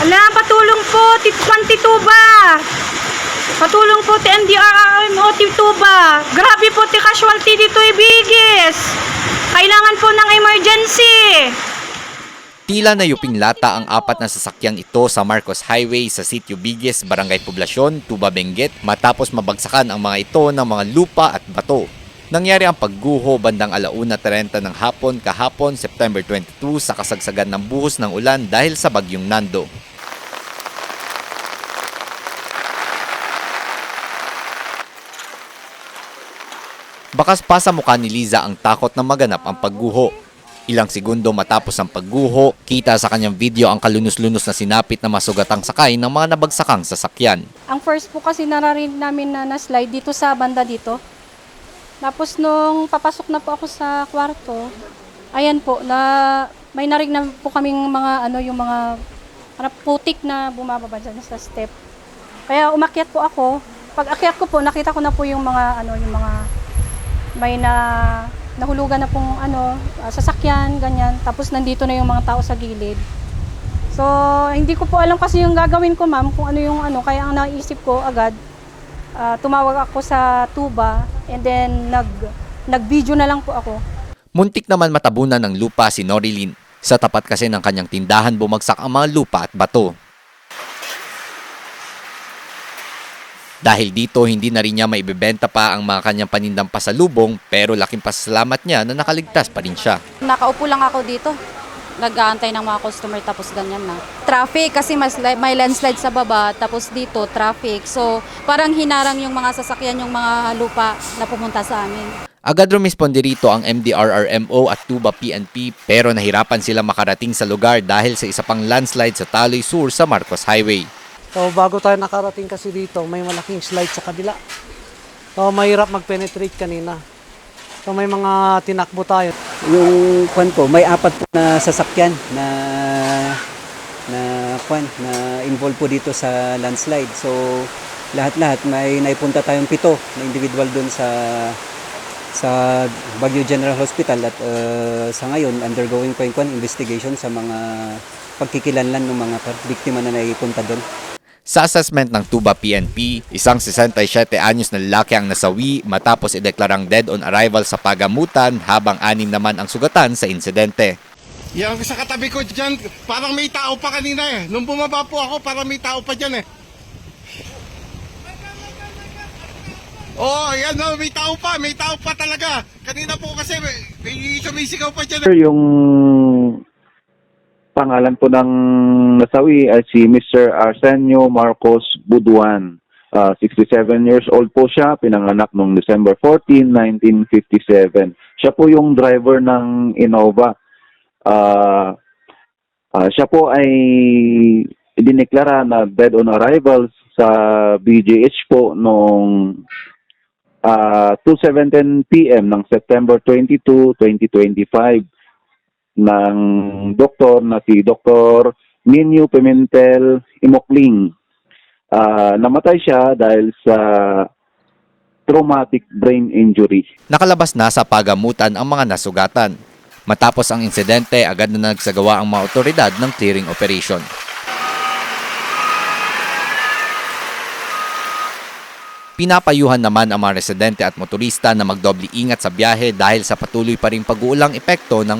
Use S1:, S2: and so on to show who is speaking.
S1: Ala, patulong po, Titman Tituba. Patulong po, ti MDRRMO Tituba. Grabe po, ti casualty dito, ibigis. Kailangan po ng emergency.
S2: Tila na yuping lata ang apat na sasakyang ito sa Marcos Highway sa Sitio Bigis, Barangay Poblasyon, Tuba Benguet matapos mabagsakan ang mga ito ng mga lupa at bato. Nangyari ang pagguho bandang alauna 30 ng hapon kahapon September 22 sa kasagsagan ng buhos ng ulan dahil sa bagyong Nando. Bakas pa sa mukha ni Liza ang takot na maganap ang pagguho. Ilang segundo matapos ang pagguho, kita sa kanyang video ang kalunos-lunos na sinapit na masugatang sakay ng mga nabagsakang sasakyan.
S3: Ang first po kasi nararinig namin na na-slide dito sa banda dito. Tapos nung papasok na po ako sa kwarto, ayan po, na may narig na po kaming mga ano yung mga parang putik na bumababa dyan sa step. Kaya umakyat po ako. Pag akyat ko po, nakita ko na po yung mga ano yung mga may na nahulugan na pong ano ah, sasakyan ganyan. Tapos nandito na yung mga tao sa gilid. So, hindi ko po alam kasi yung gagawin ko, ma'am, kung ano yung ano. Kaya ang naisip ko agad, ah, tumawag ako sa tuba and then nag nag-video na lang po ako.
S2: Muntik naman matabunan ng lupa si Norilyn. Sa tapat kasi ng kanyang tindahan bumagsak ang mga lupa at bato. Dahil dito, hindi na rin niya maibebenta pa ang mga kanyang panindang pasalubong pero laking pasalamat niya na nakaligtas pa rin siya.
S4: Nakaupo lang ako dito. Nag-aantay ng mga customer tapos ganyan na. Traffic kasi mas may landslide sa baba tapos dito traffic. So parang hinarang yung mga sasakyan yung mga lupa na pumunta sa amin.
S2: Agad rumisponde rito ang MDRRMO at Tuba PNP pero nahirapan sila makarating sa lugar dahil sa isa pang landslide sa Taloy Sur sa Marcos Highway.
S5: So bago tayo nakarating kasi dito, may malaking slide sa kabila. So mahirap mag-penetrate kanina. So may mga tinakbo tayo.
S6: Yung kwan po, may apat po na sasakyan na na kwan na involved po dito sa landslide. So lahat-lahat may naipunta tayong pito na individual doon sa sa Baguio General Hospital at uh, sa ngayon undergoing pa yung investigation sa mga pagkikilanlan ng mga biktima na naipunta doon.
S2: Sa assessment ng Tuba PNP, isang 67 anyos na lalaki ang nasawi matapos ideklarang dead on arrival sa pagamutan habang anim naman ang sugatan sa insidente.
S7: Yan sa katabi ko dyan, parang may tao pa kanina eh. Nung bumaba po ako, parang may tao pa dyan eh. Oh, yan no, may tao pa, may tao pa talaga. Kanina po kasi may, may sumisigaw pa dyan. eh.
S8: Yung pangalan po ng nasawi ay si Mr. Arsenio Marcos Buduan. Ah, 67 years old po siya, pinanganak noong December 14, 1957. Siya po yung driver ng Innova. Ah, ah, siya po ay idineklara na dead on arrival sa BGH po noong ah 2.17 p.m. ng September 22, 2025 ng doktor na si Dr. Minyo Pimentel Imokling. Ah, namatay siya dahil sa traumatic brain injury.
S2: Nakalabas na sa pagamutan ang mga nasugatan. Matapos ang insidente, agad na nagsagawa ang mga otoridad ng clearing operation. Pinapayuhan naman ang mga residente at motorista na magdoble ingat sa biyahe dahil sa patuloy pa ring pag-uulang epekto ng